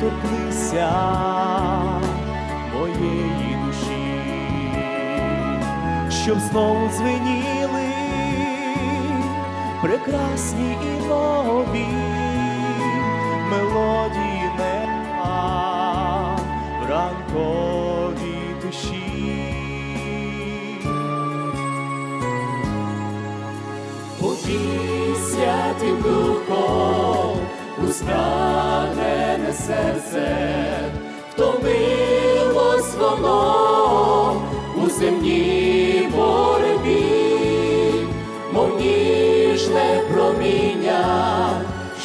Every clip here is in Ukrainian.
доторкнися моєї душі, щоб знову дзвеніли прекрасні і нові мелодії неба в ранковій душі. Подій святим духом у спрагнене серце, втомилось воно у земній боротьбі, мов ніжне проміння,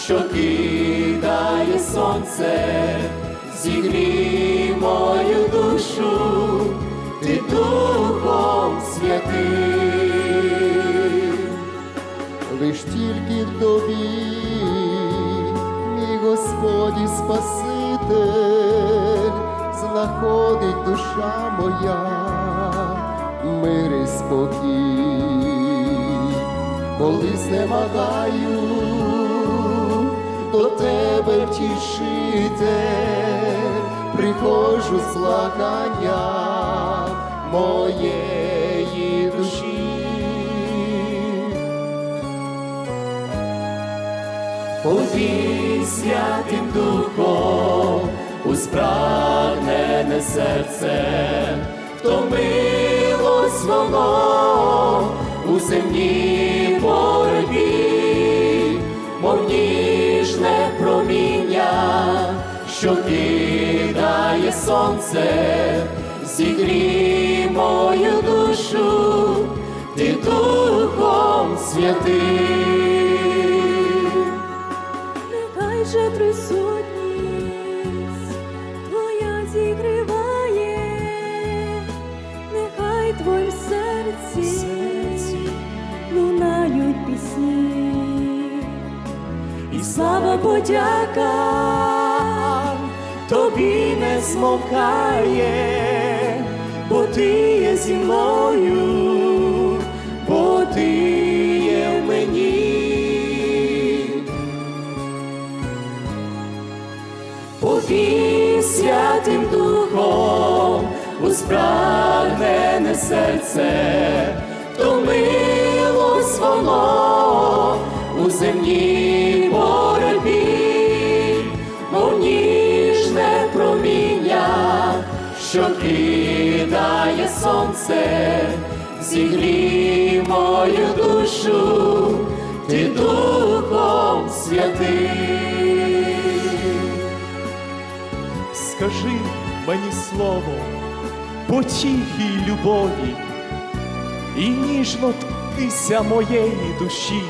що кидає сонце, зігрій мою душу, ти духом святим. лиш тільки тобі, мій Господь і Спаситель, знаходить душа моя, мир і спокій, коли знемагаю до тебе втішите, приходжу з благання моєї душі. Повій святим духом у спрагнене серце, втомилось воно у земній боротьбі, мов ніжне проміння, що кидає сонце, зігрій мою душу, ти духом святим. Же присутність Твоя зігріває, нехай твоїм серці, лунають пісні, І слава подяка тобі не змовкає, бо ти є зі мною, у серце, втомилось воно у земній боротьбі, мов ніжне проміння, що кидає сонце, зігрій мою душу, ти духом святим. Скажи мені слово потіхи й любові, і ніжно ткнися моєї душі,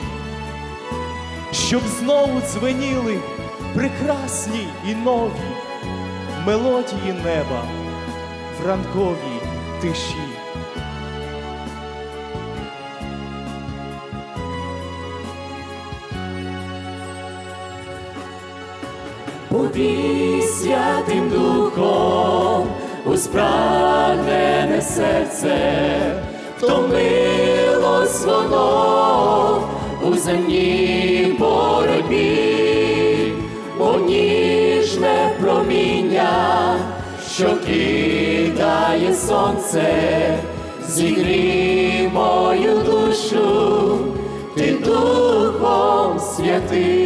щоб знову дзвеніли прекрасні і нові мелодії неба в ранковій тиші. Повій святим духом у спрагнене серце, втомилось воно у земній боротьбі, мов ніжне проміння, що кидає сонце, зігрій мою душу, ти духом святим.